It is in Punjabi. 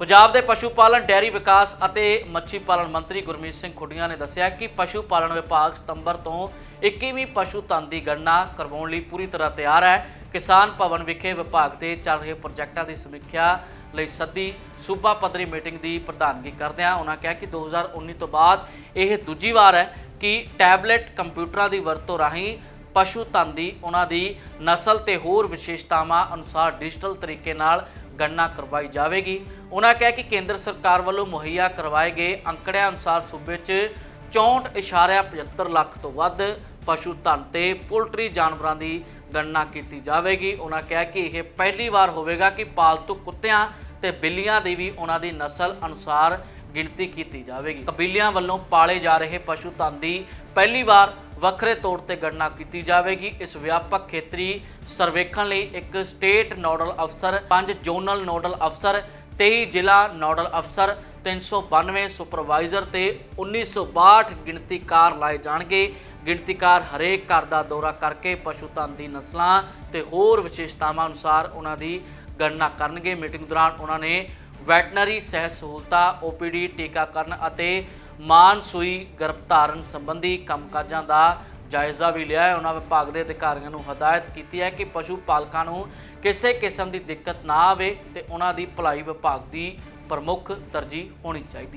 ਪੰਜਾਬ ਦੇ ਪਸ਼ੂ ਪਾਲਣ, ਡੈਰੀ ਵਿਕਾਸ ਅਤੇ ਮੱਛੀ ਪਾਲਣ ਮੰਤਰੀ ਗੁਰਮੀਤ ਸਿੰਘ ਖੁੱਡੀਆਂ ਨੇ ਦੱਸਿਆ ਕਿ ਪਸ਼ੂ ਪਾਲਣ ਵਿਭਾਗ ਸਤੰਬਰ ਤੋਂ 21ਵੀਂ ਪਸ਼ੂ ਧਨ ਦੀ ਗਣਨਾ ਕਰਵਾਉਣ ਲਈ ਪੂਰੀ ਤਰ੍ਹਾਂ ਤਿਆਰ ਹੈ। ਕਿਸਾਨ ਭਵਨ ਵਿਖੇ ਵਿਭਾਗ ਦੇ ਚੱਲ ਰਹੇ ਪ੍ਰੋਜੈਕਟਾਂ ਦੀ ਸਮੀਖਿਆ ਲਈ ਸੱਦੀ ਸੂਬਾ ਪੱਧਰੀ ਮੀਟਿੰਗ ਦੀ ਪ੍ਰਧਾਨਗੀ ਕਰਦਿਆਂ ਉਹਨਾਂ ਕਿਹਾ ਕਿ 2019 ਤੋਂ ਬਾਅਦ ਇਹ ਦੂਜੀ ਵਾਰ ਹੈ ਕਿ ਟੈਬਲੇਟ ਕੰਪਿਊਟਰਾਂ ਦੀ ਵਰਤੋਂ ਰਾਹੀਂ ਪਸ਼ੂ ਧਨ ਦੀ ਉਹਨਾਂ ਦੀ ਨਸਲ ਤੇ ਹੋਰ ਵਿਸ਼ੇਸ਼ਤਾਵਾਂ ਅਨੁਸਾਰ ਡਿਜੀਟਲ ਤਰੀਕੇ ਨਾਲ ਗਣਨਾ ਕਰਵਾਈ ਜਾਵੇਗੀ। ਉਹਨਾਂ ਕਿਹਾ ਕਿ ਕੇਂਦਰ ਸਰਕਾਰ ਵੱਲੋਂ ਮੁਹੱਈਆ ਕਰਵਾਏ ਗਏ ਅੰਕੜਿਆਂ ਅਨੁਸਾਰ ਸੂਬੇ 'ਚ 64.75 ਲੱਖ ਤੋਂ ਵੱਧ ਪਸ਼ੂ ਧਨ ਤੇ ਪੋਲਟਰੀ ਜਾਨਵਰਾਂ ਦੀ ਗਣਨਾ ਕੀਤੀ ਜਾਵੇਗੀ। ਉਹਨਾਂ ਕਿਹਾ ਕਿ ਇਹ ਪਹਿਲੀ ਵਾਰ ਹੋਵੇਗਾ ਕਿ ਪਾਲਤੂ ਕੁੱਤਿਆਂ ਤੇ ਬਿੱਲੀਆਂ ਦੀ ਵੀ ਉਹਨਾਂ ਦੀ ਨਸਲ ਅਨੁਸਾਰ ਗਿਣਤੀ ਕੀਤੀ ਜਾਵੇਗੀ। ਕਬੀਲਿਆਂ ਵੱਲੋਂ ਪਾਲੇ ਜਾ ਰਹੇ ਪਸ਼ੂ ਧਨ ਦੀ ਪਹਿਲੀ ਵਾਰ ਵੱਖਰੇ ਤੌਰ ਤੇ ਗਣਨਾ ਕੀਤੀ ਜਾਵੇਗੀ। ਇਸ ਵਿਆਪਕ ਖੇਤਰੀ ਸਰਵੇਖਣ ਲਈ ਇੱਕ ਸਟੇਟ ਨੋਡਲ ਅਫਸਰ, ਪੰਜ ਜ਼ੋਨਲ ਨੋਡਲ ਅਫਸਰ 23 ਜ਼ਿਲ੍ਹਾ ਨੋਡਲ ਅਫਸਰ 392 ਸੁਪਰਵਾਈਜ਼ਰ ਤੇ 1962 ਗਿਣਤੀਕਾਰ ਲਾਏ ਜਾਣਗੇ। ਗਿਣਤੀਕਾਰ ਹਰੇਕ ਘਰ ਦਾ ਦੌਰਾ ਕਰਕੇ ਪਸ਼ੂ ਧਨ ਦੀ ਨਸਲਾਂ ਤੇ ਹੋਰ ਵਿਸ਼ੇਸ਼ਤਾਵਾਂ ਅਨੁਸਾਰ ਉਹਨਾਂ ਦੀ ਗਣਨਾ ਕਰਨਗੇ। ਮੀਟਿੰਗ ਦੌਰਾਨ ਉਹਨਾਂ ਨੇ ਵੈਟਨਰੀ ਸਿਹਤ ਸਹੂਲਤਾਂ ਓਪੀਡੀ ਟੀਕਾਕਰਨ ਅਤੇ ਮਾਨਸੂਈ ਗਰਭਧਾਰਨ ਸੰਬੰਧੀ ਕੰਮਕਾਜਾਂ ਦਾ ਜਾਇਜ਼ਾ ਵੀ ਲਿਆ ਹੈ। ਉਹਨਾਂ ਵਿਭਾਗ ਦੇ ਅਧਿਕਾਰੀਆਂ ਨੂੰ ਹਦਾਇਤ ਕੀਤੀ ਹੈ ਕਿ ਪਸ਼ੂ ਪਾਲਕਾਂ ਨੂੰ ਕਿਸੇ ਕਿਸਮ ਦੀ ਦਿੱਕਤ ਨਾ ਆਵੇ ਤੇ ਉਹਨਾਂ ਦੀ ਭਲਾਈ ਵਿਭਾਗ ਦੀ ਪ੍ਰਮੁੱਖ ਤਰਜੀਹ ਹੋਣੀ ਚਾਹੀਦੀ ਹੈ।